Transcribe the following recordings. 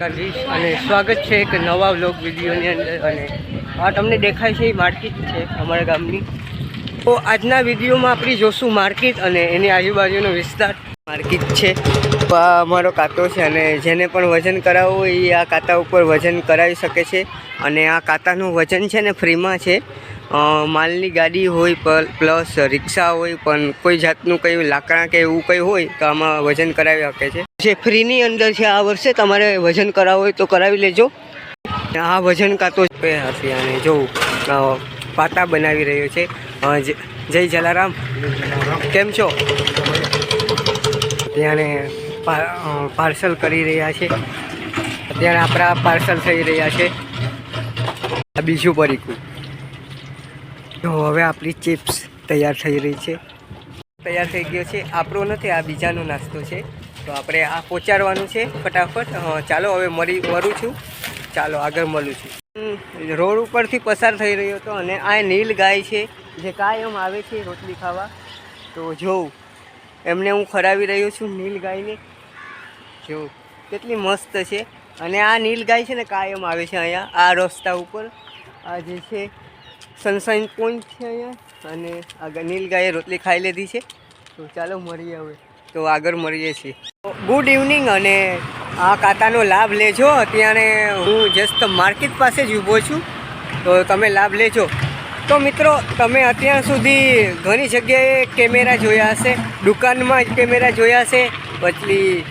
કરીશ અને સ્વાગત છે એક નવા વ્લોગ વિડીયોની અંદર. અને આ તમને દેખાય છે એ માર્કેટ છે, અમારા ગામની. તો આજના વિડીયોમાં આપણી જોશું માર્કેટ અને એની આજુબાજુનો વિસ્તાર. માર્કેટ છે. અમારો કાંતો છે અને જેને પણ વજન કરાવવું એ આ કાંતા ઉપર વજન કરાવી શકે છે. અને આ કાંતાનું વજન છે ને ફ્રીમાં છે. માલની ગાડી હોય પર પ્લસ રિક્ષા હોય પણ કોઈ જાતનું કંઈ લાકડા કે એવું કંઈ હોય તો આમાં વજન કરાવી શકે છે. જે ફ્રીની અંદર છે આ વર્ષે તમારે વજન કરાવવું હોય તો કરાવી લેજો. આ વજન કાતો હશે અને જો અ, પાતા બનાવી રહ્યો છે. જય જલારામ. કેમ છો? અત્યારે પાર્સલ કરી રહ્યા છે. અત્યારે આપણા પાર્સલ થઈ રહ્યા છે. આ બીજું પરીકું તો હવે આપણી ચિપ્સ તૈયાર થઈ રહી છે. તૈયાર થઈ ગયો છે. આપણો નથી, આ બીજાનો નાસ્તો છે. તો આપણે આ પહોંચાડવાનું છે ફટાફટ. ચાલો હવે મરી, મરું છું. ચાલો આગળ મળું છું. રોડ ઉપરથી પસાર થઈ રહ્યો હતો અને આ નીલ ગાય છે, જે કાયમ આવે છે રોટલી ખાવા. તો જોઉં, એમને હું ખરાવી રહ્યો છું નીલ ગાયને. જોઉં, કેટલી મસ્ત છે. અને આ નીલ ગાય છે ને કાયમ આવે છે અહીંયા, આ રસ્તા ઉપર. આ જે છે સનસાઇન પોઈન્ટ છે અહીંયા, અને આગળ નીલ ગાયે રોટલી ખાઈ લીધી છે. તો ચાલો મળીએ હવે. તો આગળ મળીએ છીએ. ગુડ ઇવનિંગ અને આ કાતાનો લાભ લેજો. અત્યારે હું જસ્ટ માર્કેટ પાસે જ ઊભો છું. તો તમે લાભ લેજો. તો મિત્રો, તમે અત્યાર સુધી ઘણી જગ્યાએ કેમેરા જોયા હશે, દુકાનમાં જ કેમેરા જોયા હશે, પછી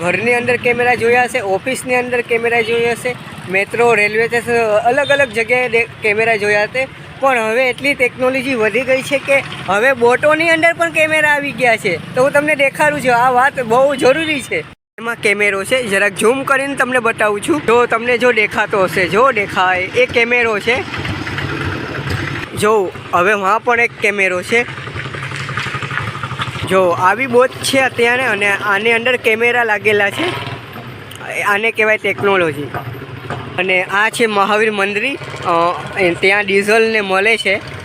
ઘરની અંદર કેમેરા જોયા હશે, ઓફિસની અંદર કેમેરા જોયા હશે, મેટ્રો, રેલવે સ્ટેશન, અલગ અલગ જગ્યાએ કેમેરા જોયા હશે. પણ હવે એટલી ટેકનોલોજી વધી ગઈ છે કે હવે બોટોની અંદર પણ કેમેરા આવી ગયા છે. તો હું તમને દેખાડું છું, આ વાત બહુ જરૂરી છે. એમાં કેમેરો છે, જરાક ઝૂમ કરીને તમને બતાવું છું. જો તમને જો દેખાતો હશે, જો દેખાય, એ કેમેરો છે. જો, હવે વहाँ પણ એક કેમેરો છે. જો, આવી બોટ છે અત્યારે અને આની અંદર કેમેરા લાગેલા છે. આને કહેવાય ટેકનોલોજી અને આ છે મહાવીર મંદિર. ત્યાં ડીઝલને મળે છે.